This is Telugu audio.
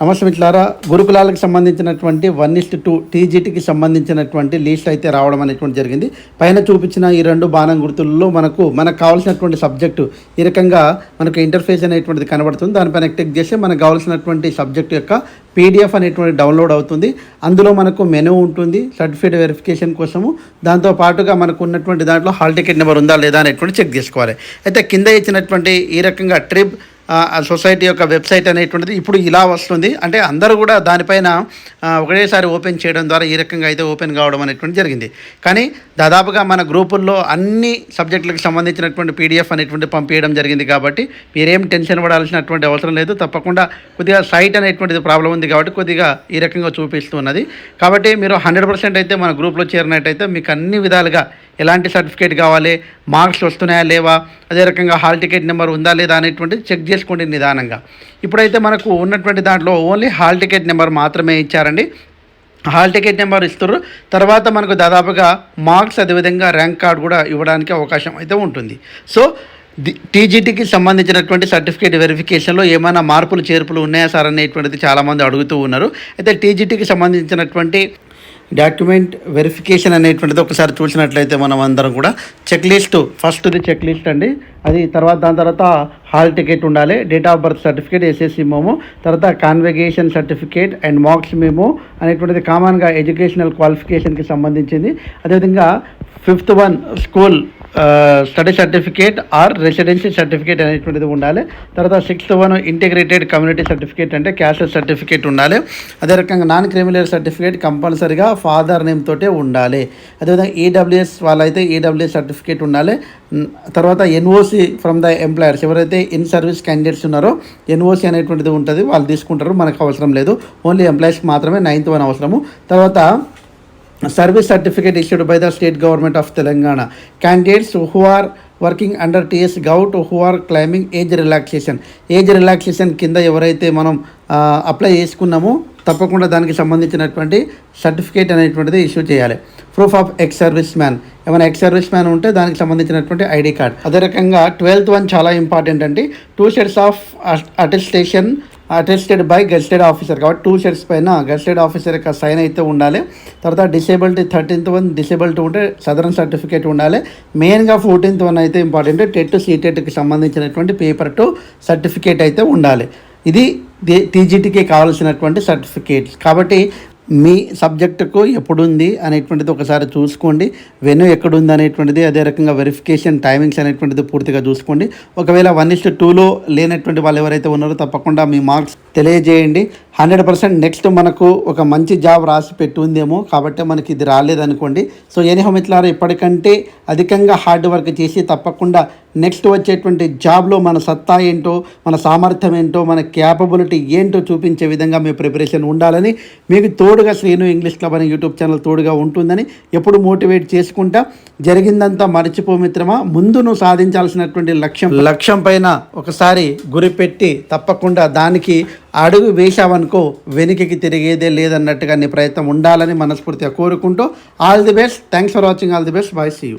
నమస్తే మిట్లారా గురుకులాలకు సంబంధించినటువంటి వన్ ఇస్ట్ టూ టీజీటీకి సంబంధించినటువంటి లిస్ట్ అయితే రావడం అనేటువంటి జరిగింది. పైన చూపించిన ఈ రెండు బాణం గుర్తుల్లో మనకు మనకు కావాల్సినటువంటి సబ్జెక్టు ఈ రకంగా మనకు ఇంటర్ఫేస్ అనేటువంటిది కనబడుతుంది. దానిపైన క్లిక్ చేస్తే మనకు కావాల్సినటువంటి సబ్జెక్ట్ యొక్క పీడిఎఫ్ అనేటువంటి డౌన్లోడ్ అవుతుంది. అందులో మనకు మెనూ ఉంటుంది సర్టిఫికేట్ వెరిఫికేషన్ కోసము. దాంతో పాటుగా మనకు ఉన్నటువంటి దాంట్లో హాల్ టికెట్ నెంబర్ ఉందా లేదా అనేటువంటి చెక్ చేసుకోవాలి. అయితే కింద ఇచ్చినటువంటి ఈ రకంగా ట్రిప్ సొసైటీ యొక్క వెబ్సైట్ అనేటువంటిది ఇప్పుడు ఇలా వస్తుంది. అంటే అందరూ కూడా దానిపైన ఒకటేసారి ఓపెన్ చేయడం ద్వారా ఈ రకంగా అయితే ఓపెన్ కావడం అనేటువంటి జరిగింది. కానీ దాదాపుగా మన గ్రూపుల్లో అన్ని సబ్జెక్టులకు సంబంధించినటువంటి పీడిఎఫ్ అనేటువంటి పంపించడం జరిగింది కాబట్టి మీరేం టెన్షన్ పడాల్సినటువంటి అవసరం లేదు. తప్పకుండా కొద్దిగా సైట్ అనేటువంటిది ప్రాబ్లం ఉంది కాబట్టి కొద్దిగా ఈ రకంగా చూపిస్తున్నది. కాబట్టి మీరు హండ్రెడ్ పర్సెంట్ అయితే మన గ్రూప్లో చేరినట్టయితే మీకు అన్ని విధాలుగా ఎలాంటి సర్టిఫికేట్ కావాలి మార్క్స్ వస్తున్నాయా లేవా అదే రకంగా హాల్ టికెట్ నెంబర్ ఉందా లేదా అనేటువంటిది చెక్ చేసుకోండి నిదానంగా. ఇప్పుడైతే మనకు ఉన్నటువంటి దాంట్లో ఓన్లీ హాల్ టికెట్ నెంబర్ మాత్రమే ఇచ్చారండి. హాల్ టికెట్ నెంబర్ ఇస్తారు తర్వాత మనకు దాదాపుగా మార్క్స్ అదేవిధంగా ర్యాంక్ కార్డ్ కూడా ఇవ్వడానికి అవకాశం అయితే ఉంటుంది. సో ది- టీజీటీకి సంబంధించినటువంటి సర్టిఫికేట్ వెరిఫికేషన్లో ఏమైనా మార్పులు చేర్పులు ఉన్నాయా సార్ అనేటువంటిది చాలామంది అడుగుతూ ఉన్నారు. అయితే టీజీటీకి సంబంధించినటువంటి డాక్యుమెంట్ వెరిఫికేషన్ అనేటువంటిది ఒకసారి చూసినట్లయితే మనం అందరం కూడా చెక్ లిస్ట్ ఫస్ట్ది చెక్ లిస్ట్ అండి. అది తర్వాత దాని తర్వాత హాల్ టికెట్ ఉండాలి date of birth certificate SSC మేము తర్వాత కాన్వెగేషన్ సర్టిఫికేట్ అండ్ మార్క్స్ మేము అనేటువంటిది కామన్గా ఎడ్యుకేషనల్ క్వాలిఫికేషన్కి సంబంధించింది. అదేవిధంగా fifth one school study certificate or residential certificate అనేటువంటిది ఉండాలి. తర్వాత sixth one integrated community certificate అంటే క్యాస్ట్ సర్టిఫికేట్ ఉండాలి. అదే రకంగా నాన్ క్రిమినల్ సర్టిఫికేట్ కంపల్సరీగా ఫాదర్ నేమ్ తోటే ఉండాలి. అదేవిధంగా ఈడబ్ల్యూఎస్ వాళ్ళైతే ఈడబ్ల్యూఎస్ సర్టిఫికేట్ ఉండాలి. తర్వాత ఎన్ఓసి ఫ్రమ్ ద ఎంప్లాయర్స్ ఎవరైతే ఇన్ సర్వీస్ క్యాండిడేట్స్ ఉన్నారో ఎన్ఓసి అనేటువంటిది ఉంటుంది. వాళ్ళు తీసుకుంటారు. మనకు అవసరం లేదు. ఓన్లీ ఎంప్లాయీస్కి మాత్రమే నైన్త్ వన్ అవసరము. తర్వాత service certificate issued by the state government of Telangana. Candidates who are working under TS govt who are claiming age relaxation age relaxation కింద ఎవరైతే మనం అప్లై చేసుకున్నామో తప్పకుండా దానికి సంబంధించినటువంటి సర్టిఫికేట్ అనేటువంటిది ఇష్యూ చేయాలి. Proof of ex service man ఏమైనా ఎక్స్ సర్వీస్ మ్యాన్ ఉంటే దానికి సంబంధించినటువంటి ఐడి కార్డ్ అదే రకంగా ట్వెల్త్ వన్ చాలా ఇంపార్టెంట్ అండి. Two sets of attestation attested by gazetted officer కాబట్టి టూ షర్ట్స్ పైన గెస్టెడ్ ఆఫీసర్ యొక్క సైన్ అయితే ఉండాలి. తర్వాత డిసేబిలిటీ థర్టీన్త్ వన్ డిసేబిలిటీ ఉంటే సదరన్ సర్టిఫికేట్ ఉండాలి. మెయిన్గా ఫోర్టీన్త్ వన్ అయితే ఇంపార్టెంట్ టెట్ సీటెట్కి సంబంధించినటువంటి పేపర్ టు సర్టిఫికేట్ అయితే ఉండాలి. ఇది టీజీటీకి కావాల్సినటువంటి సర్టిఫికేట్స్ కాబట్టి మీ సబ్జెక్టుకు ఎప్పుడుంది అనేటువంటిది ఒకసారి చూసుకోండి. వెను ఎక్కడుంది అనేటువంటిది అదే రకంగా వెరిఫికేషన్ టైమింగ్స్ అనేటువంటిది పూర్తిగా చూసుకోండి. ఒకవేళ వన్ ఇస్ట్ టూలో లేనటువంటి వాళ్ళు ఎవరైతే ఉన్నారో తప్పకుండా మీ మార్క్స్ తెలియజేయండి. హండ్రెడ్ పర్సెంట్ నెక్స్ట్ మనకు ఒక మంచి జాబ్ రాసి పెట్టి ఉందేమో కాబట్టి మనకి ఇది రాలేదనుకోండి. సో ఎనిహో మిత్రులారా ఇప్పటికంటే అధికంగా హార్డ్ వర్క్ చేసి తప్పకుండా నెక్స్ట్ వచ్చేటువంటి జాబ్లో మన సత్తా ఏంటో మన సామర్థ్యం ఏంటో మన క్యాపబిలిటీ ఏంటో చూపించే విధంగా మీ ప్రిపరేషన్ ఉండాలని మీకు తోడుగా శ్రీను ఇంగ్లీష్ క్లబ్ అనే యూట్యూబ్ ఛానల్ తోడుగా ఉంటుందని ఎప్పుడు మోటివేట్ చేసుకుంటా. జరిగిందంతా మర్చిపో మిత్రమా. ముందు నువ్వు సాధించాల్సినటువంటి లక్ష్యం. లక్ష్యం పైన ఒకసారి గురి పెట్టి తప్పకుండా దానికి అడుగు వేశావనుకో వెనుకకి తిరిగేదే లేదన్నట్టుగా నీ ప్రయత్నం ఉండాలని మనస్ఫూర్తిగా కోరుకుంటూ. All the best thanks for watching all the best bye see you